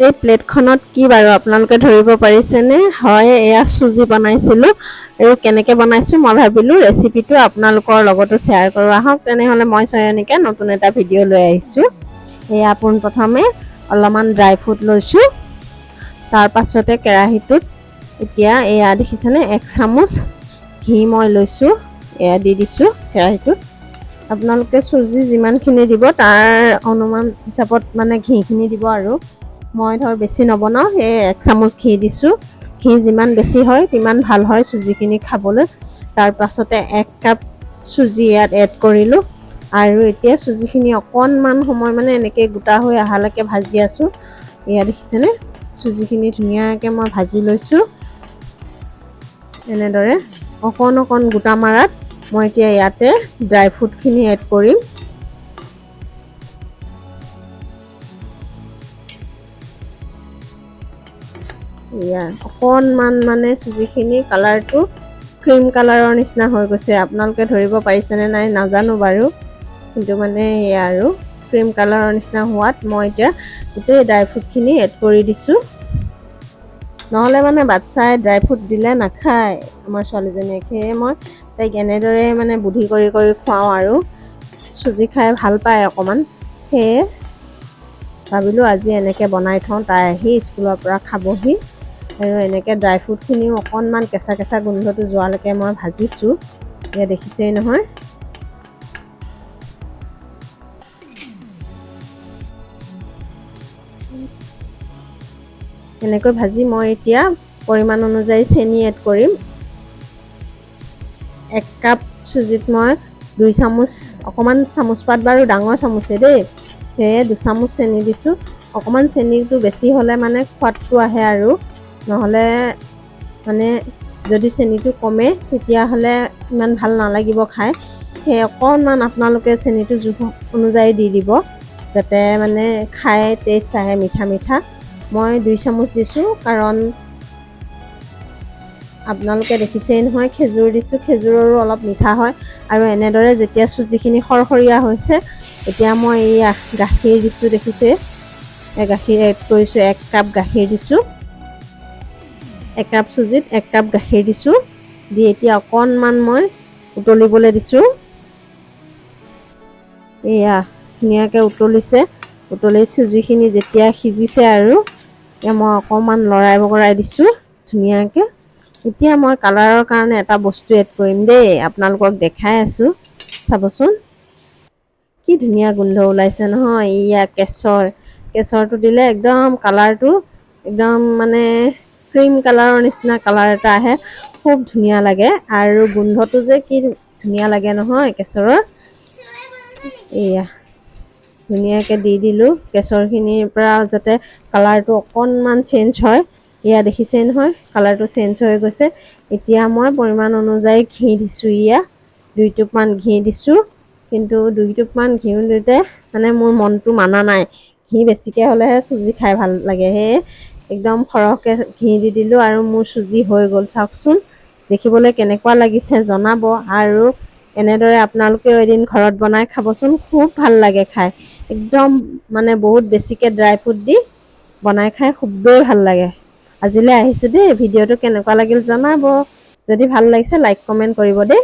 এই প্লেটখনত কি বাৰু আপোনালোকে ধৰিব পাৰিছেনে? হয় এয়া চুজি বনাইছিলোঁ। আৰু কেনেকৈ বনাইছোঁ মই ভাবিলোঁ ৰেচিপিটো আপোনালোকৰ লগতো শ্বেয়াৰ কৰোঁ। আহক তেনেহ'লে মই চয়নিকে নতুন এটা ভিডিঅ' লৈ আহিছোঁ। এয়া পোনপ্ৰথমে অলপমান ড্ৰাই ফ্ৰুট লৈছোঁ। তাৰ পাছতে কেৰাহীটোত এতিয়া এয়া দেখিছেনে এক চামুচ ঘি মই লৈছোঁ। এয়া দি দিছোঁ কেৰাহীটোত। আপোনালোকে চুজি যিমানখিনি দিব তাৰ অনুমান হিচাপত মানে ঘিখিনি দিব আৰু। মই ধৰ বেছি নবনাওঁ সেই এক চামুচ ঘি দিছোঁ। ঘি যিমান বেছি হয় সিমান ভাল হয় চুজিখিনি খাবলৈ। তাৰ পাছতে এক কাপ চুজি ইয়াত এড কৰিলোঁ। আৰু এতিয়া চুজিখিনি অকণমান সময় মানে এনেকৈ গোটা হৈ অহালৈকে ভাজি আছোঁ। এয়া দেখিছেনে? চুজিখিনি ধুনীয়াকৈ মই ভাজি লৈছোঁ। এনেদৰে অকণ অকণ গোটা মাৰাত মই এতিয়া ইয়াতে ড্ৰাই ফ্ৰুটখিনি এড কৰিম। অকণমান মানে চুজিখিনি কালাৰটো ক্ৰীম কালাৰৰ নিচিনা হৈ গৈছে আপোনালোকে ধৰিব পাৰিছেনে নাই নাজানো বাৰু। কিন্তু মানে এয়া আৰু ক্ৰীম কালাৰৰ নিচিনা হোৱাত মই এতিয়া গোটেই ড্ৰাই ফ্ৰুটখিনি এড কৰি দিছোঁ। নহ'লে মানে বাচ্ছাই ড্ৰাই ফ্ৰুট দিলে নাখায়। আমাৰ ছোৱালীজনীয়ে সেয়ে মই তাইক এনেদৰে মানে বুদ্ধি কৰি কৰি খুৱাওঁ আৰু। চুজি খাই ভাল পায় অকণমান। সেয়ে ভাবিলোঁ আজি এনেকৈ বনাই থওঁ তাই আহি স্কুলৰ পৰা খাবহি। আৰু এনেকৈ ড্ৰাই ফ্ৰুটখিনিও অকণমান কেঁচা কেঁচা গোন্ধটো যোৱালৈকে মই ভাজিছোঁ। এয়া দেখিছেই নহয়। এনেকৈ ভাজি মই এতিয়া পৰিমাণ অনুযায়ী চেনি এড কৰিম। এক কাপ চুজিত মই দুই চামুচ অকণমান চামুচ পাত বাৰু ডাঙৰ চামুচে দেই। সেয়ে দুচামুচ চেনি দিছোঁ। অকণমান চেনিটো বেছি হ'লে মানে সোৱাদটো আহে আৰু। নহ'লে মানে যদি চেনিটো কমে তেতিয়াহ'লে ইমান ভাল নালাগিব খাই। সেই অকণমান আপোনালোকে চেনিটো জোখ অনুযায়ী দি দিব যাতে মানে খাই টেষ্ট আহে মিঠা মিঠা। মই দুই চামুচ দিছোঁ কাৰণ আপোনালোকে দেখিছেই নহয় খেজুৰ দিছোঁ খেজুৰৰো অলপ মিঠা হয়। আৰু এনেদৰে যেতিয়া চুজিখিনি সৰসৰীয়া হৈছে এতিয়া মই এইয়া গাখীৰ দিছোঁ দেখিছে? গাখীৰ এড কৰিছোঁ এক কাপ গাখীৰ দিছোঁ। একাপ চুজিত এক কাপ গাখীৰ দিছোঁ। দি এতিয়া অকণমান মই উতলিবলৈ দিছোঁ। এয়া ধুনীয়াকৈ উতলিছে। উতলি চুজিখিনি যেতিয়া সিজিছে আৰু এতিয়া মই অকণমান লৰাই বগৰাই দিছোঁ ধুনীয়াকৈ। এতিয়া মই কালাৰৰ কাৰণে এটা বস্তু এড কৰিম দেই আপোনালোকক দেখাই আছোঁ। চাবচোন। কি ধুনীয়া গোন্ধ ওলাইছে নহয় এয়া কেশৰ কেশৰটো দিলে একদম কালাৰটো একদম মানে ক্ৰীম কালাৰৰ নিচিনা কালাৰ এটা আহে। খুব ধুনীয়া লাগে। আৰু গোন্ধটো যে কি ধুনীয়া লাগে নহয় কেশৰৰ এয়া, ধুনীয়াকৈ দি দিলোঁ। কেশৰখিনিৰ পৰা যাতে কালাৰটো অকণমান চেঞ্জ হয়। এয়া দেখিছেই নহয়, কালাৰটো চেঞ্জ হৈ গৈছে। এতিয়া মই পৰিমাণ অনুযায়ী ঘি দিছোঁ ইয়া দুই টোপমান ঘি দিছোঁ। কিন্তু দুই টোপমান ঘিউ দিওঁতে মানে মোৰ মনটো মানা নাই। ঘি বেছিকৈ হ'লেহে চুজি খাই ভালো লাগে সেয়ে একদম সৰহকৈ ঘি দি দিলোঁ আৰু মোৰ চুজি হৈ গ'ল চাওকচোন। দেখিবলৈ কেনেকুৱা লাগিছে জনাব আৰু এনেদৰে আপোনালোকেও এদিন ঘৰত বনাই খাবচোন খুব ভাল লাগে খাই। একদম মানে বহুত বেছিকৈ ড্ৰাই ফ্ৰুট দি বনাই খাই খুবেই ভাল লাগে। আজিলৈ আহিছোঁ দেই ভিডিঅ'টো কেনেকুৱা লাগিল জনাব। যদি ভাল লাগিছে লাইক কমেণ্ট কৰিব দেই।